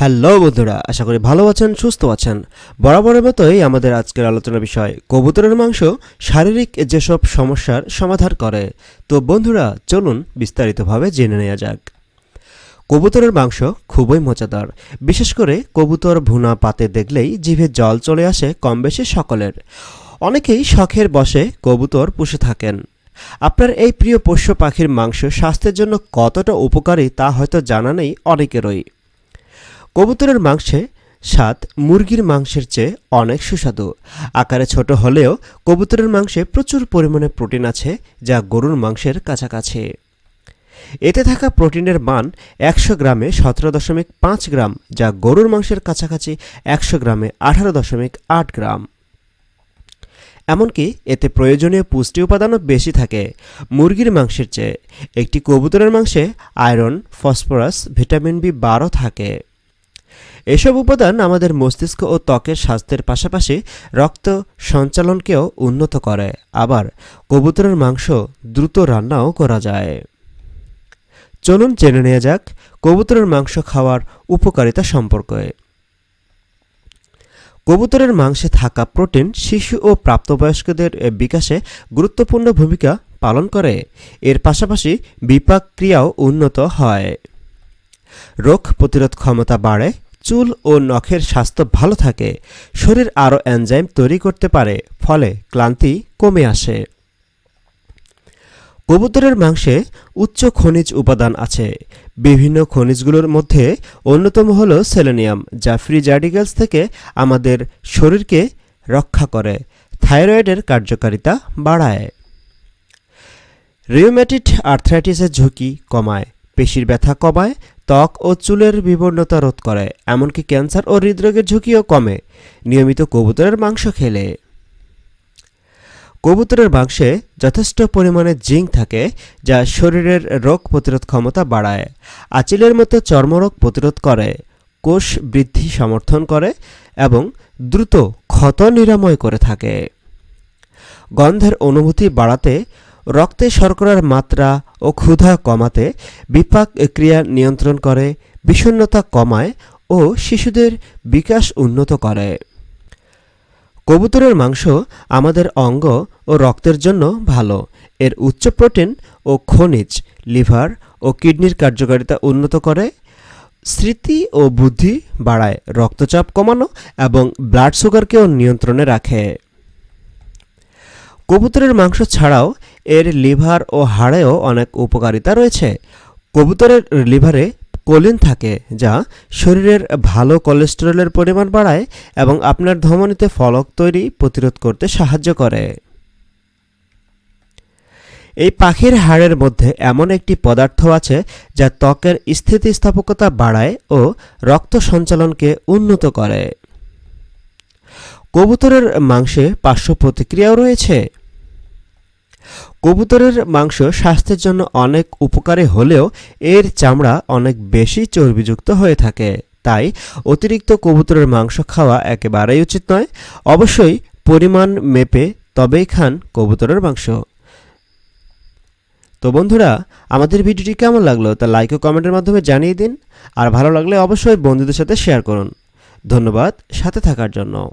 Hello বন্ধুরা, আশা করি ভালো আছেন, সুস্থ আছেন। বরাবরের মতোই আমাদের আজকের আলোচনার বিষয়, কবুতরের মাংস শারীরিক যেসব সমস্যার সমাধান করে। তো বন্ধুরা, চলুন বিস্তারিতভাবে জেনে নেওয়া যাক। কবুতরের মাংস খুবই মজাদার। বিশেষ করে কবুতর ভুনা পাতে দেখলেই জিভে জল চলে আসে কম বেশি সকলের। অনেকেই শখের বসে কবুতর পুষে থাকেন। আপনার এই প্রিয় পোষ্য পাখির মাংস স্বাস্থ্যের জন্য কতটা উপকারী তা হয়তো জানা নেই অনেকেরই। কবুতরের মাংসে স্বাদ মুরগির মাংসের চেয়ে অনেক সুস্বাদু। আকারে ছোট হলেও কবুতরের মাংসে প্রচুর পরিমাণে প্রোটিন আছে যা গরুর মাংসের কাছাকাছি। এতে থাকা প্রোটিনের মান একশো গ্রামে সতেরো দশমিক পাঁচ গ্রাম, যা গরুর মাংসের কাছাকাছি একশো গ্রামে আঠারো দশমিক আট গ্রাম। এমনকি এতে প্রয়োজনীয় পুষ্টি উপাদানও বেশি থাকে মুরগির মাংসের চেয়ে। একটি কবুতরের মাংসে আয়রন, ফসফরাস, ভিটামিন বি বারও থাকে। এসব উপাদান আমাদের মস্তিষ্ক ও ত্বকের স্বাস্থ্যের পাশাপাশি রক্ত সঞ্চালনকেও উন্নত করে। আবার কবুতরের মাংস দ্রুত রান্নাও করা যায়। চলুন জেনে নেওয়া যাক কবুতরের মাংস খাওয়ার উপকারিতা সম্পর্কে। কবুতরের মাংসে থাকা প্রোটিন শিশু ও প্রাপ্তবয়স্কদের বিকাশে গুরুত্বপূর্ণ ভূমিকা পালন করে। এর পাশাপাশি বিপাক ক্রিয়াও উন্নত হয়। রোগ প্রতিরোধ ক্ষমতা বাড়ে চুল ও নখের স্বাস্থ্য ভালো থাকে, শরীর আরও এনজাইম তৈরি করতে পারে, ফলে ক্লান্তি কমে আসে। কবুতরের মাংসে উচ্চ খনিজ উপাদান আছে। বিভিন্ন খনিজগুলোর মধ্যে অন্যতম হল সেলেনিয়াম, যা ফ্রি থেকে আমাদের শরীরকে রক্ষা করে, থাইরয়েডের কার্যকারিতা বাড়ায়। রিওম্যাটিড আর্থ্রাইটিসের ঝুঁকি কমায়, পেশির ব্যথা কমায় ত্বক ও চুলের বিবর্ণতা রোধ করে, এমনকি ক্যান্সার ও হৃদরোগের ঝুঁকিও কমে। নিয়মিত কবুতরের মাংস খেলে। কবুতরের মাংসে যথেষ্ট পরিমাণে জিঙ্ক থাকে, যা শরীরের রোগ প্রতিরোধ ক্ষমতা বাড়ায়। আচিলের মতো চর্মরোগ প্রতিরোধ করে, কোষ বৃদ্ধি সমর্থন করে, এবং দ্রুত ক্ষত নিরাময় করে থাকে। গন্ধের অনুভূতি বাড়াতে রক্তে শর্করার মাত্রা ও ক্ষুধা কমাতে বিপাক ক্রিয়া নিয়ন্ত্রণ করে, বিষণ্ণতা কমায় ও শিশুদের বিকাশ উন্নত করে। কবুতরের মাংস আমাদের অঙ্গ ও রক্তের জন্য ভালো। এর উচ্চ প্রোটিন ও খনিজ, লিভার ও কিডনির কার্যকারিতা উন্নত করে। স্মৃতি ও বুদ্ধি বাড়ায়, রক্তচাপ কমানো এবং ব্লাড সুগারকেও নিয়ন্ত্রণে রাখে। কবুতরের মাংস ছাড়াও এর লিভার ও হাড়েও অনেক উপকারিতা রয়েছে। কবুতরের লিভারে কোলিন থাকে, যা শরীরের ভালো কোলেস্টেরলের পরিমাণ বাড়ায় এবং আপনার ধমনীতে ফলক তৈরি প্রতিরোধ করতে সাহায্য করে। এই পাখির হাড়ের মধ্যে এমন একটি পদার্থ আছে, যা ত্বকের স্থিতিস্থাপকতা বাড়ায় ও রক্ত সঞ্চালনকে উন্নত করে। কবুতরের মাংসে পার্শ্ব প্রতিক্রিয়াও রয়েছে। কবুতরের মাংস স্বাস্থ্যের জন্য অনেক উপকারী হলেও এর চামড়া অনেক বেশি চর্বিযুক্ত হয়ে থাকে। তাই অতিরিক্ত কবুতরের মাংস খাওয়া একেবারেই উচিত নয়। অবশ্যই পরিমাণ মেপে তবেই খান কবুতরের মাংস। তো বন্ধুরা, আমাদের ভিডিওটি কেমন লাগল তা লাইক ও কমেন্টের মাধ্যমে জানিয়ে দিন। আর ভালো লাগলে অবশ্যই বন্ধুদের সাথে শেয়ার করুন। ধন্যবাদ, সাথে থাকার জন্য।